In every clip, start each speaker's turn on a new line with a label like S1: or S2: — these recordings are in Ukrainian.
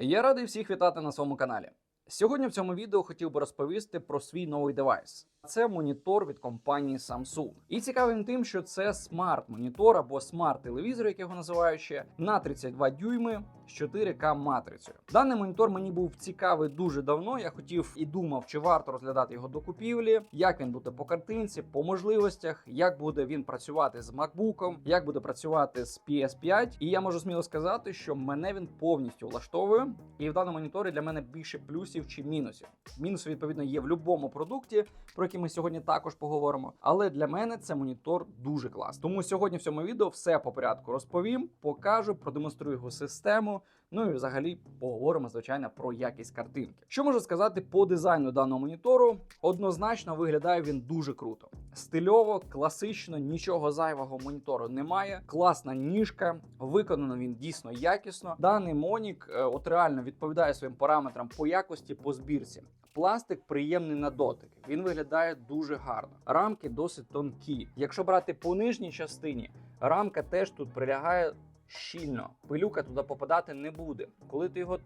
S1: Я радий всіх вітати на своєму каналі. Сьогодні в цьому відео хотів би розповісти про свій новий девайс. Це монітор від компанії Samsung. І цікавим тим, що це смарт-монітор або смарт-телевізор, як його називають ще, на 32 дюйми з 4К матрицею. Даний монітор мені був цікавий дуже давно. Я хотів і думав, чи варто розглядати його до купівлі, як він буде по картинці, по можливостях, як буде він працювати з MacBook, як буде працювати з PS5. І я можу сміло сказати, що мене він повністю влаштовує. І в даному моніторі для мене більше плюсів чи мінусів. Мінуси, відповідно, є в будь-якому продукті, про який ми сьогодні також поговоримо. Але для мене це монітор дуже клас. Тому сьогодні в цьому відео все по порядку розповім, покажу, продемонструю його систему. Ну і взагалі поговоримо, звичайно, про якість картинки. Що можу сказати по дизайну даного монітору? Однозначно виглядає він дуже круто. Стильово, класично, нічого зайвого монітору немає. Класна ніжка, виконано він дійсно якісно. Даний монік е, от реально відповідає своїм параметрам по якості по збірці. Пластик приємний на дотик. Він виглядає дуже гарно. Рамки досить тонкі. Якщо брати по нижній частині, рамка теж тут прилягає щільно. Пилюка туди попадати не буде. Коли ти його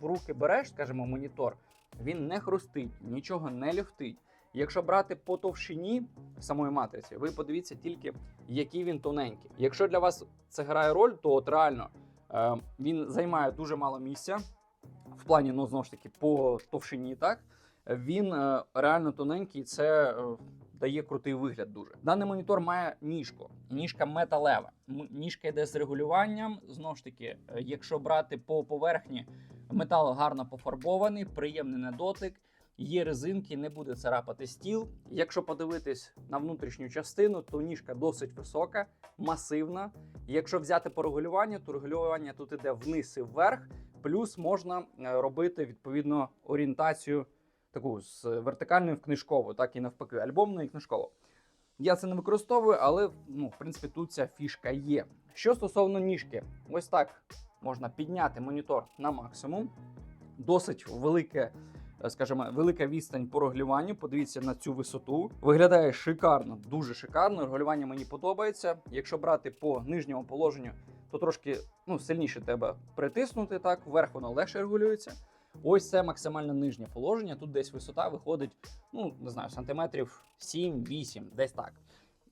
S1: в руки береш, скажімо, монітор, він не хрустить, нічого не люфтить. Якщо брати по товщині самої матриці, ви подивіться тільки, який він тоненький. Якщо для вас це грає роль, то от реально е, він займає дуже мало місця в плані, ну знову ж таки, по товщині, так він е, реально тоненький. Це е, дає крутий вигляд. Дуже даний монітор має ніжку. Ніжка металева. Ніжка йде з регулюванням. Знову ж таки, е, якщо брати по поверхні, метал гарно пофарбований, приємний на дотик. Є резинки, не буде царапати стіл. Якщо подивитись на внутрішню частину, то ніжка досить висока, масивна. Якщо взяти по регулюванню, то регулювання тут іде вниз і вверх. Плюс можна робити відповідно орієнтацію таку з вертикальною в книжкову, так і навпаки, альбомну і книжкову. Я це не використовую, але ну, в принципі тут ця фішка є. Що стосовно ніжки, ось так можна підняти монітор на максимум. Досить велике, скажімо, велика відстань по регулюванню. Подивіться на цю висоту. Виглядає шикарно, дуже шикарно. Регулювання мені подобається. Якщо брати по нижньому положенню, то трошки ну, сильніше треба притиснути. Так, вверх воно легше регулюється. Ось це максимально нижнє положення. Тут десь висота виходить, ну не знаю, сантиметрів 7-8, десь так.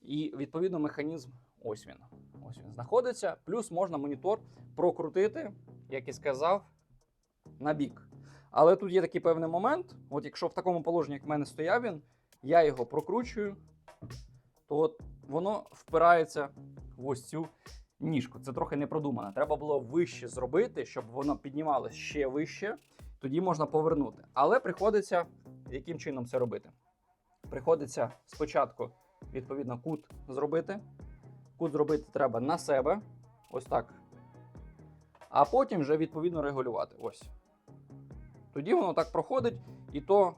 S1: І відповідно механізм ось він. Ось він знаходиться. Плюс можна монітор прокрутити, як і сказав, на бік. Але тут є такий певний момент. От якщо в такому положенні, як в мене стояв він, я його прокручую, то от воно впирається в ось цю ніжку. Це трохи не продумано. Треба було вище зробити, щоб воно піднімалося ще вище. Тоді можна повернути. Але приходиться яким чином це робити? Приходиться спочатку, відповідно, кут зробити. Кут зробити треба на себе, ось так. А потім вже відповідно регулювати. Ось. Тоді воно так проходить, і то,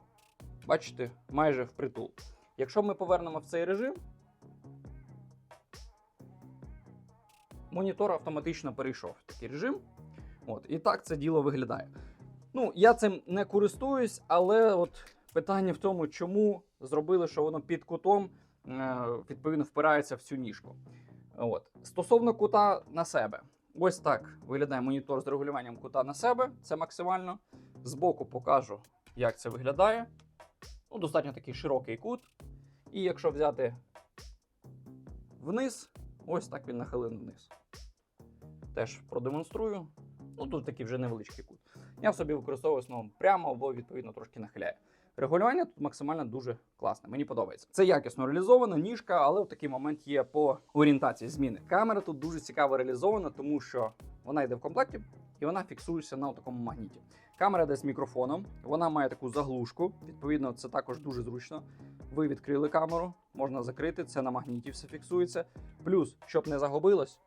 S1: бачите, майже впритул. Якщо ми повернемо в цей режим, монітор автоматично перейшов в такий режим. От, і так це діло виглядає. Ну, я цим не користуюсь, але от питання в тому, чому зробили, що воно під кутом е, відповідно впирається в цю ніжку. От. Стосовно кута на себе, ось так виглядає монітор з регулюванням кута на себе. Це максимально. Збоку покажу, як це виглядає. Ну, достатньо такий широкий кут. І якщо взяти вниз, ось так він нахилений вниз. Теж продемонструю. Ну, тут такий вже невеличкий кут. Я в собі використовую в основному прямо або відповідно трошки нахиляю. Регулювання тут максимально дуже класне. Мені подобається. Це якісно реалізовано, ніжка, але в такий момент є по орієнтації зміни. Камера тут дуже цікаво реалізована, тому що вона йде в комплекті і вона фіксується на такому магніті. Камера йде з мікрофоном, вона має таку заглушку. Відповідно, це також дуже зручно. Ви відкрили камеру, можна закрити, це на магніті все фіксується. Плюс, щоб не загубилось,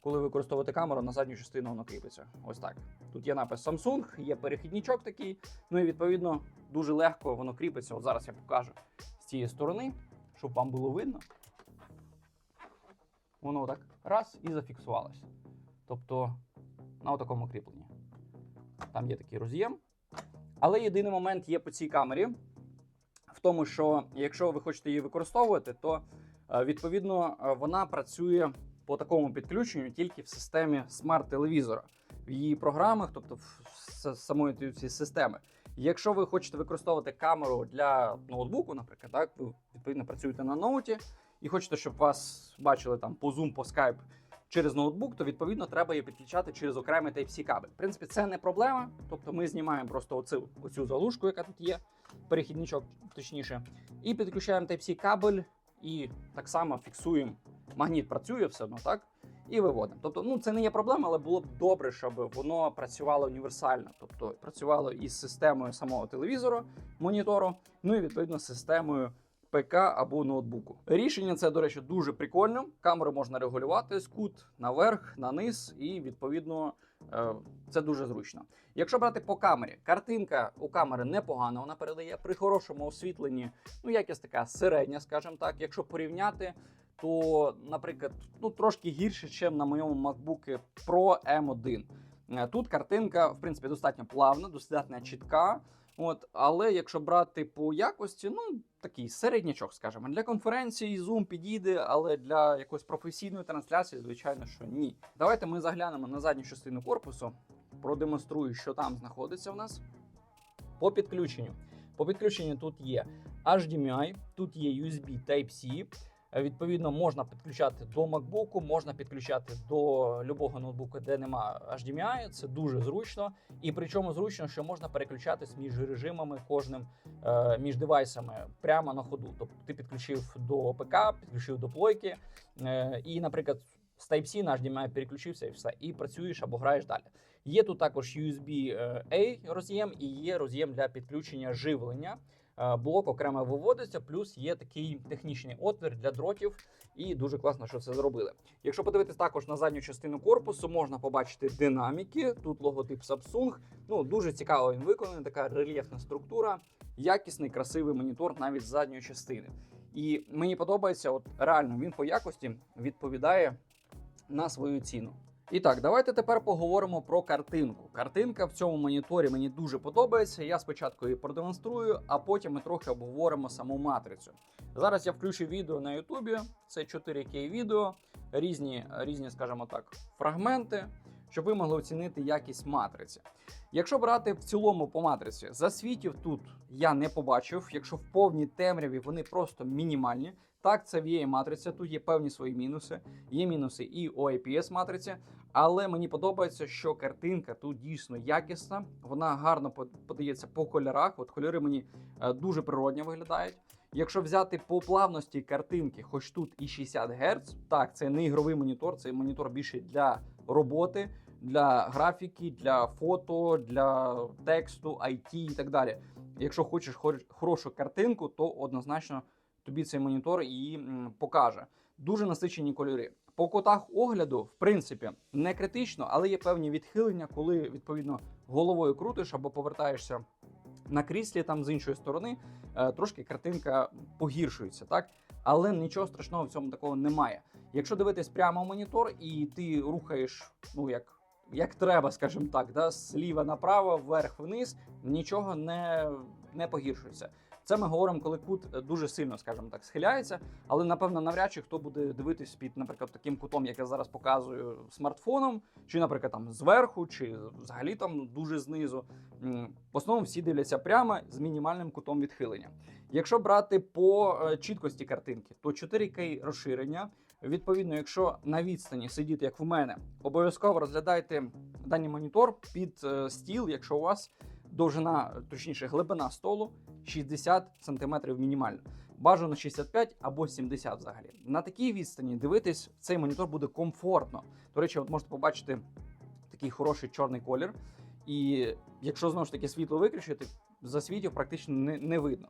S1: коли ви використовуєте камеру, на задню частину воно кріпиться. Ось так. Тут є напис Samsung, є перехідничок такий. Ну і відповідно дуже легко воно кріпиться. От зараз я покажу з цієї сторони, щоб вам було видно. Воно так раз і зафіксувалося. Тобто на такому кріпленні. Там є такий роз'єм. Але єдиний момент є по цій камері в тому, що якщо ви хочете її використовувати, то е, відповідно е, вона працює по такому підключенню тільки в системі смарт-телевізора. в її програмах, тобто в самої цієї системи. Якщо ви хочете використовувати камеру для ноутбуку, наприклад, так ви відповідно працюєте на ноуті і хочете, щоб вас бачили там по Zoom, по Skype через ноутбук, то відповідно треба її підключати через окремий Type-C кабель. В принципі, це не проблема. Тобто ми знімаємо просто оцю, оцю залужку, яка тут є, перехідничок, точніше, і підключаємо Type-C кабель, і так само фіксуємо. Магніт працює все одно, так? І виводимо. Тобто, ну це не є проблема, але було б добре, щоб воно працювало універсально, тобто працювало із системою самого телевізора, монітору, ну і відповідно з системою ПК або ноутбуку. Рішення це, до речі, дуже прикольно. Камеру можна регулювати з кут наверх, на низ, і відповідно е, це дуже зручно. Якщо брати по камері, картинка у камери непогана, вона передає при хорошому освітленні, ну якась така середня, скажімо так. Якщо порівняти, то, наприклад, ну трошки гірше, ніж на моєму MacBook Pro M1. Е, Тут картинка, в принципі, достатньо плавна, достатньо чітка. От, але якщо брати по якості, ну такий середнячок, скажімо, для конференції Zoom підійде, але для якоїсь професійної трансляції, звичайно, що ні. Давайте ми заглянемо на задню частину корпусу, продемонструю, що там знаходиться в нас. По підключенню. По підключенню тут є HDMI, тут є USB Type-C. Е, Відповідно, можна підключати до MacBook, можна підключати до любого ноутбука, де нема HDMI. Це дуже зручно. І причому зручно, що можна переключатись між режимами кожним е, між девайсами прямо на ходу. Тобто ти підключив до ПК, підключив до плойки, е, і, наприклад, з Type-C на HDMI переключився і все, і працюєш або граєш далі. Є тут також USB е, A роз'єм і є роз'єм для підключення живлення. Е, Блок окремо виводиться, плюс є такий технічний отвір для дротів, і дуже класно, що це зробили. Якщо подивитись також на задню частину корпусу, можна побачити динаміки. Тут логотип Samsung. Ну дуже цікаво він виконаний, така рельєфна структура, якісний, красивий монітор навіть з задньої частини. І мені подобається, от реально він по якості відповідає на свою ціну. І так, давайте тепер поговоримо про картинку. Картинка в цьому моніторі мені дуже подобається. Я спочатку її продемонструю, а потім ми трохи обговоримо саму матрицю. Зараз я включу відео на Ютубі. Це 4К відео, різні, різні, скажімо так, фрагменти, щоб ви могли оцінити якість матриці. Якщо брати в цілому по матриці, засвітів тут я не побачив. Якщо в повній темряві вони просто мінімальні. Так, це VA матриця, тут є певні свої мінуси. Є мінуси і у IPS матриці, але мені подобається, що картинка тут дійсно якісна. Вона гарно по- подається по кольорах. От кольори мені е, дуже природньо виглядають. Якщо взяти по плавності картинки, хоч тут і 60 Гц, так, це не ігровий монітор, це монітор більше для роботи, для графіки, для фото, для тексту, IT і так далі. Якщо хочеш хор- хорошу картинку, то однозначно тобі цей монітор її покаже. Дуже насичені кольори. По кутах огляду, в принципі, не критично, але є певні відхилення, коли відповідно головою крутиш або повертаєшся на кріслі там з іншої сторони, е, трошки картинка погіршується, так? Але нічого страшного в цьому такого немає. Якщо дивитись прямо в монітор і ти рухаєш, ну як. Як треба, скажімо так, да, зліва направо, вверх вниз, нічого не, не погіршується. Це ми говоримо, коли кут е, дуже сильно, скажімо так, схиляється, але напевно навряд чи хто буде дивитись під, наприклад, таким кутом, як я зараз показую смартфоном, чи, наприклад, там зверху, чи взагалі там дуже знизу. В основному всі дивляться прямо з мінімальним кутом відхилення. Якщо брати по е, чіткості картинки, то 4К розширення. Відповідно, якщо на відстані сидіти, як в мене, обов'язково розглядайте даний монітор під е, стіл, якщо у вас довжина, точніше, глибина столу 60 см мінімально. Бажано 65 або 70 взагалі. На такій відстані дивитись цей монітор буде комфортно. До речі, от можете побачити такий хороший чорний колір. І якщо знову ж таки світло виключити, засвітів практично не, не видно.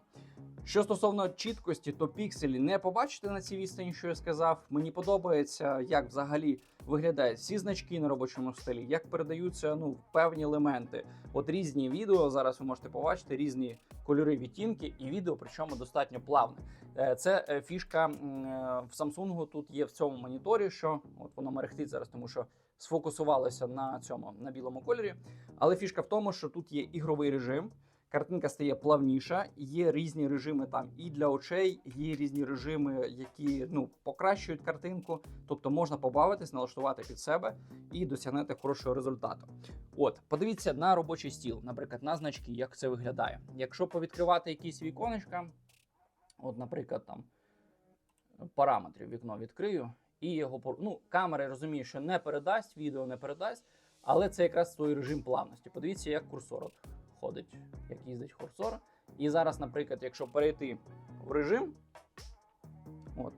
S1: Що стосовно чіткості, то пікселі не побачите на цій відстані, що я сказав. Мені подобається, як взагалі виглядають всі значки на робочому столі, як передаються ну певні елементи. От різні відео зараз ви можете побачити різні кольори відтінки, і відео, причому достатньо плавне. Е, Це е, фішка е, в Samsung тут є в цьому моніторі, що от воно мерехтить зараз, тому що сфокусувалося на цьому на білому кольорі. Але фішка в тому, що тут є ігровий режим. Картинка стає плавніша, є різні режими там і для очей, є різні режими, які ну покращують картинку. Тобто можна побавитись, налаштувати під себе і досягнути хорошого результату. От, подивіться на робочий стіл, наприклад, на значки, як це виглядає. Якщо повідкривати якісь віконечка, от, наприклад, там параметрів вікно відкрию, і його ну, камера я розумію, що не передасть, відео не передасть, але це якраз той режим плавності. Подивіться, як курсор ходить, як їздить курсор. І зараз, наприклад, якщо перейти в режим, от,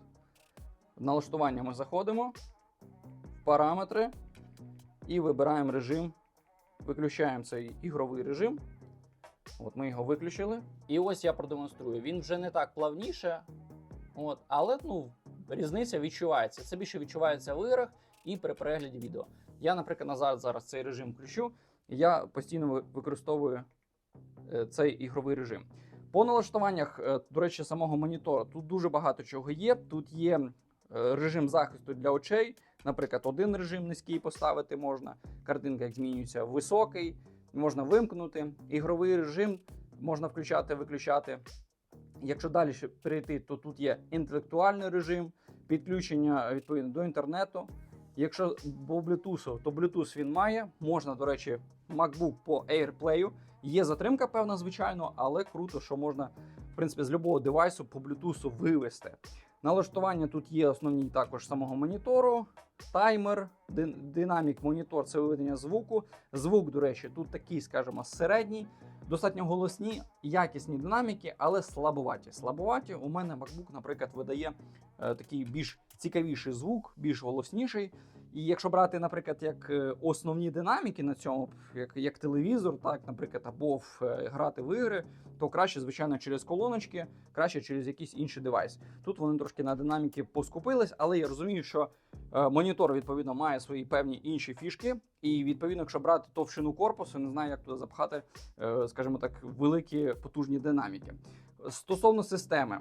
S1: в налаштування ми заходимо, в параметри і вибираємо режим, виключаємо цей ігровий режим. От ми його виключили. І ось я продемонструю. Він вже не так плавніше, от, але ну, різниця відчувається. Це більше відчувається в іграх і при перегляді відео. Я, наприклад, назад зараз цей режим включу, я постійно використовую е, цей ігровий режим. По налаштуваннях, е, до речі, самого монітора тут дуже багато чого є. Тут є е, режим захисту для очей. Наприклад, один режим низький поставити можна. Картинка як змінюється високий, можна вимкнути. Ігровий режим можна включати, виключати. Якщо далі перейти, то тут є інтелектуальний режим, підключення відповідно до інтернету. Якщо по Bluetooth, то Bluetooth він має. Можна, до речі, MacBook по AirPlay. Є затримка, певна, звичайно, але круто, що можна, в принципі, з будь-якого девайсу по Bluetooth вивести. Налаштування тут є основні також самого монітору, таймер, дин- динамік монітор це виведення звуку. Звук, до речі, тут такий, скажімо, середній, достатньо голосні, якісні динаміки, але слабоваті. Слабоваті у мене MacBook, наприклад, видає е, такий більш цікавіший звук, більш голосніший. І якщо брати, наприклад, як е, основні динаміки на цьому, як, як телевізор, так, наприклад, або в, е, грати в ігри, то краще, звичайно, через колоночки, краще через якийсь інший девайс. Тут вони трошки на динаміки поскупились, але я розумію, що е, монітор відповідно має свої певні інші фішки. І відповідно, якщо брати товщину корпусу, не знаю, як туди запхати, е, скажімо так, великі потужні динаміки. Стосовно системи.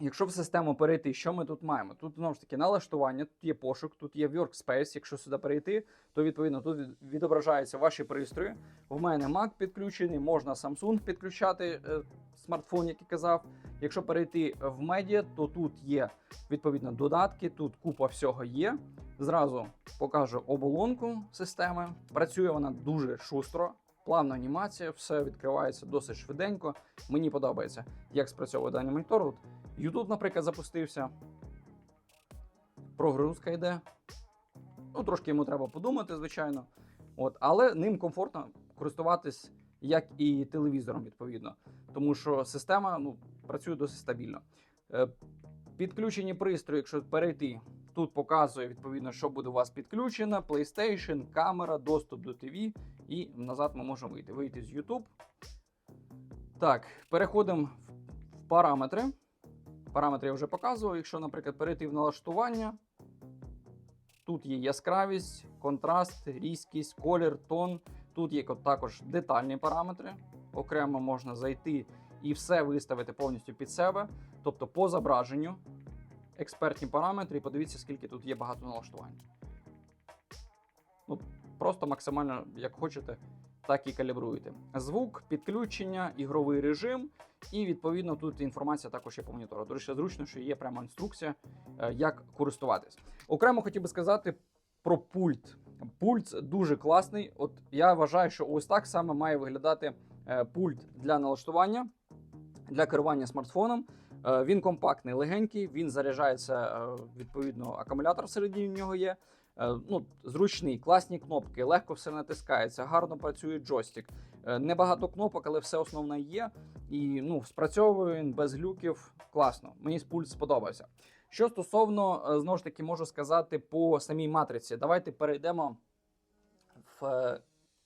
S1: Якщо в систему перейти, що ми тут маємо? Тут знову ж таки налаштування, тут є пошук, тут є workspace. Якщо сюди перейти, то відповідно тут відображаються ваші пристрої. В мене Mac підключений, можна Samsung підключати е, смартфон, як і казав. Якщо перейти в медіа, то тут є відповідно додатки, тут купа всього є. Зразу покажу оболонку системи. Працює вона дуже шустро, плавна анімація, все відкривається досить швиденько. Мені подобається, як спрацьовує даний монітор. YouTube, наприклад, запустився. Прогрузка йде. Ну, трошки йому треба подумати, звичайно. От, але ним комфортно користуватись, як і телевізором, відповідно. Тому що система ну, працює досить стабільно. Е, підключені пристрої, якщо перейти, тут показує відповідно, що буде у вас підключено: PlayStation, камера, доступ до ТВ. І назад ми можемо вийти. Вийти з YouTube. Так, переходимо в параметри. Параметри я вже показував. Якщо, наприклад, перейти в налаштування, тут є яскравість, контраст, різкість, колір, тон. Тут є також детальні параметри. Окремо можна зайти і все виставити повністю під себе. Тобто по зображенню, експертні параметри, і подивіться, скільки тут є багато налаштувань. Ну, просто максимально, як хочете, так і калібруєте. Звук, підключення, ігровий режим, і відповідно тут інформація також є по монітору. До зручно, що є прямо інструкція, е, як користуватись. Окремо хотів би сказати про пульт. Пульт дуже класний. От я вважаю, що ось так саме має виглядати е, пульт для налаштування, для керування смартфоном. Е, Він компактний, легенький, він заряджається відповідно, акумулятор всередині в нього є. Е, Ну, зручний, класні кнопки, легко все натискається, гарно працює джойстик. Е, Небагато кнопок, але все основне є. І ну, спрацьовує він без глюків. Класно. Мені пульт сподобався. Що стосовно, е, знову ж таки, можу сказати по самій матриці, давайте перейдемо в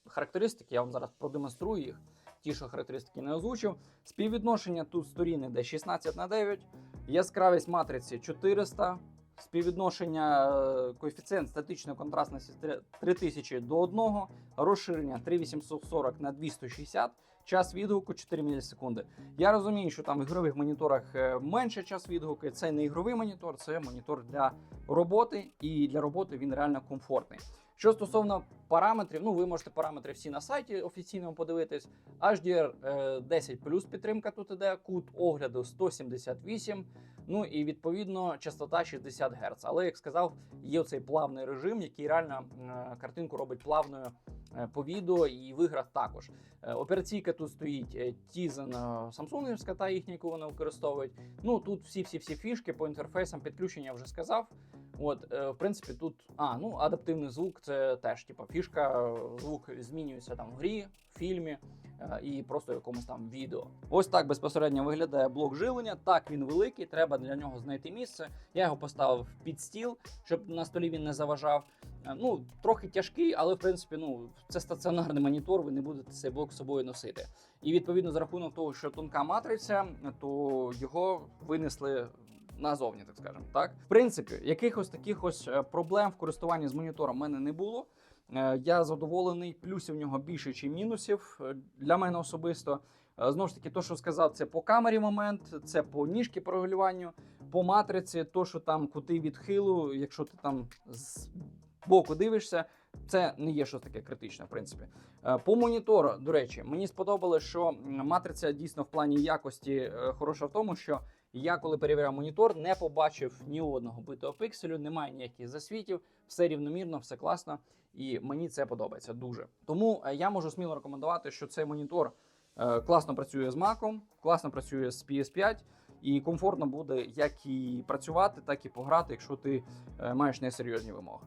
S1: характеристики. Я вам зараз продемонструю їх. Ті, що характеристики не озвучив. Співвідношення тут сторін іде 16 на 9, яскравість матриці 400, співвідношення е, коефіцієнт статичної контрастності три- 3000 до 1, розширення 3840 на 260, час відгуку 4 мілісекунди. Я розумію, що там в ігрових моніторах е, менше час відгуку. Це не ігровий монітор, це монітор для роботи, і для роботи він реально комфортний. Що стосовно параметрів, ну ви можете параметри всі на сайті офіційному подивитись. HDR е, 10 плюс підтримка тут іде, кут огляду 178. Ну і відповідно частота 60 Гц. Але як сказав, є оцей плавний режим, який реально е, картинку робить плавною е, по відео і в іграх також. Е, Операційка тут стоїть е, Tizen е, Samsungівська, та їхня, яку вони використовують. Ну тут всі всі всі фішки по інтерфейсам підключення вже сказав. От, е, в принципі, тут а, ну, адаптивний звук це теж типу, фішка. Звук змінюється там в грі, в фільмі е, і просто в якомусь там відео. Ось так безпосередньо виглядає блок живлення. Так він великий, треба для нього знайти місце. Я його поставив під стіл, щоб на столі він не заважав. Е, Ну, трохи тяжкий, але в принципі, ну, це стаціонарний монітор, ви не будете цей блок з собою носити. І відповідно, за рахунок того, що тонка матриця, то його винесли назовні, так скажемо. Так, в принципі, якихось таких ось е, проблем в користуванні з монітором в мене не було. Е, Я задоволений, плюсів в нього більше, ніж мінусів е, для мене особисто. Знову ж таки, то, що сказав, це по камері момент, це по ніжки прогулюванню, по матриці, то, що там кути відхилу, якщо ти там з боку дивишся, це не є щось таке критичне, в принципі. По монітору, до речі, мені сподобалось, що матриця дійсно в плані якості хороша в тому, що я, коли перевіряв монітор, не побачив ні одного битого пикселю, немає ніяких засвітів, все рівномірно, все класно, і мені це подобається дуже. Тому е, я можу сміло рекомендувати, що цей монітор е, класно працює з Mac, класно працює з PS5, і комфортно буде як і працювати, так і пограти, якщо ти е, маєш несерйозні вимоги.